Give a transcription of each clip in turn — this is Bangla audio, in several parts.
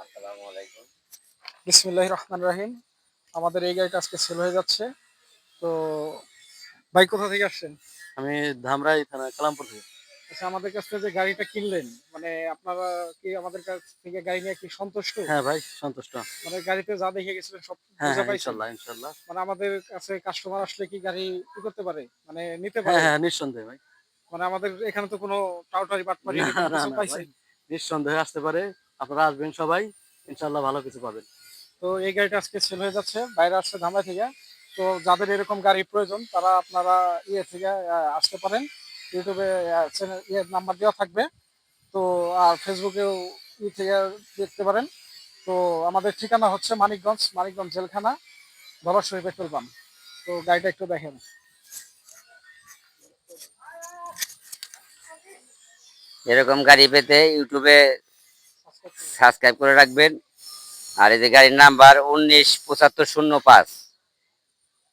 আসসালামু আলাইকুম। বিসমিল্লাহ রহমান রাহিম। আমাদের এই গাড়িটা আজকে সেল হয়ে যাচ্ছে। তো ভাই কোথা থেকে আসছেন? আমি ধামরাই থানা কালামপুর থেকে। আচ্ছা আমাদের কাছ থেকে যে গাড়িটা কিনলেন মানে আপনারা কি আমাদের কাছ থেকে গাড়ি নিয়ে কি সন্তুষ্ট? হ্যাঁ ভাই সন্তুষ্ট। মানে গাড়িতে যা দেখে গেছিলেন সব হ্যাঁ বুঝে হ্যাঁ পাইছেন। ইনশাল্লাহ ইনশাল্লাহ। মানে আমাদের কাছে কাস্টমার আসলে কি গাড়ি কি করতে পারে? মানে নিতে হ্যাঁ পারে? হ্যাঁ নিঃসন্দেহে ভাই। মানে আমাদের এখানে তো কোনো টাউটারি বাটপারি কিছু পাইছেন? নিঃসন্দেহে আসতে পারে। আপনারা আসবেন সবাই ইনশাল্লাহ ভালো কিছু পাবেন। তো এই গাড়িটা আজকে সেল হয়ে যাচ্ছে বাইরে আসছে ধামরা থেকে। তো যাদের এরকম গাড়ি প্রয়োজন তারা আপনারা ইয়ে থেকে আসতে পারেন। ইউটিউবে চ্যানেল ইয়ে নাম্বার দেওয়া থাকবে। তো আর ফেসবুকেও ই থেকে দেখতে পারেন। তো আমাদের ঠিকানা হচ্ছে মানিকগঞ্জ মানিকগঞ্জ জেলখানা ধলাশরী পেট্রোল পাম্প। তো গাড়িটা একটু দেখেন। এরকম গাড়ি পেতে ইউটিউবে সাবস্ক্রাইব করে রাখবেন। আর এই যে গাড়ির নাম্বার উনিশ পঁচাত্তর শূন্য পাঁচ।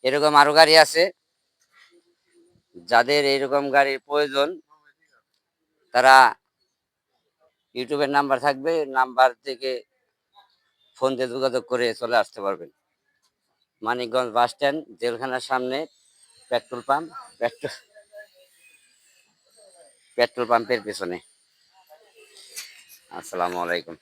এরকম আরও গাড়ি আছে। যাদের এরকম গাড়ির প্রয়োজন, তারা ইউটিউবের নাম্বার থাকবে, নাম্বার থেকে ফোন দিয়ে যোগাযোগ করে চলে আসতে পারবেন। মানিকগঞ্জ বাস স্ট্যান্ড, জেলখানার সামনে পেট্রোল পাম্প পেট্রোল পেট্রোল পাম্পের পেছনে। আসসালামু আলাইকুম।